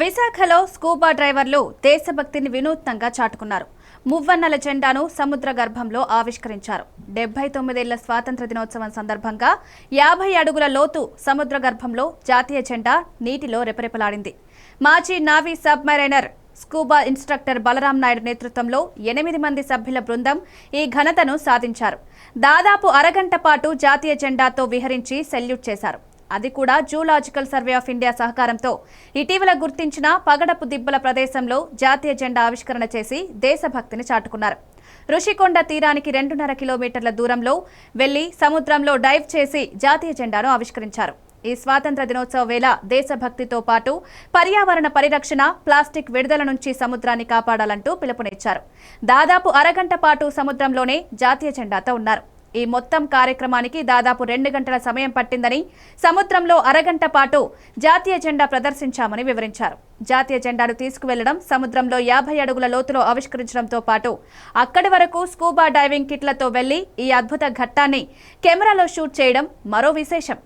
విశాఖలో స్కూబా డ్రైవర్లు దేశభక్తిని వినూత్నంగా చాటుకున్నారు. మువ్వన్నల జెండాను సముద్ర గర్భంలో ఆవిష్కరించారు. డెబ్బై తొమ్మిదేళ్ళ స్వాతంత్ర దినోత్సవం సందర్భంగా యాభై అడుగుల లోతు సముద్ర గర్భంలో జాతీయ జెండా నీటిలో రెపరెపలాడింది. మాజీ navy submariner scuba instructor Balaram Naidu నేతృత్వంలో ఎనిమిది మంది సభ్యుల బృందం ఈ ఘనతను సాధించారు. దాదాపు అరగంట పాటు జాతీయ జెండాతో విహరించి సెల్యూట్ చేశారు. అది కూడా జూలాజికల్ సర్వే ఆఫ్ ఇండియా సహకారంతో. ఇటీవల గుర్తించిన పగడపు దిబ్బల ప్రదేశంలో జాతీయ జెండా ఆవిష్కరణ చేసి దేశభక్తిని చాటుకున్నారు. ఋషికొండ తీరానికి రెండున్నర కిలోమీటర్ల దూరంలో వెళ్ళి సముద్రంలో డైవ్ చేసి జాతీయ జెండాను ఆవిష్కరించారు. ఈ స్వాతంత్ర దినోత్సవ వేళ దేశభక్తితో పాటు పర్యావరణ పరిరక్షణ ప్లాస్టిక్ విడుదల నుంచి సముద్రాన్ని కాపాడాలంటూ పిలుపునిచ్చారు. దాదాపు అరగంట పాటు సముద్రంలోనే జాతీయ జెండాతో ఉన్నారు. ఈ మొత్తం కార్యక్రమానికి దాదాపు రెండు గంటల సమయం పట్టిందని సముద్రంలో అరగంట పాటు జాతీయ జెండా ప్రదర్శించామని వివరించారు. జాతీయ జెండాను తీసుకువెళ్ళడం సముద్రంలో యాభై అడుగుల లోతులో ఆవిష్కరించడంతో పాటు అక్కడి వరకు స్కూబా డైవింగ్ కిట్లతో వెళ్ళి ఈ అద్భుత ఘట్టాన్ని కెమెరాలో షూట్ చేయడం మరో విశేషం.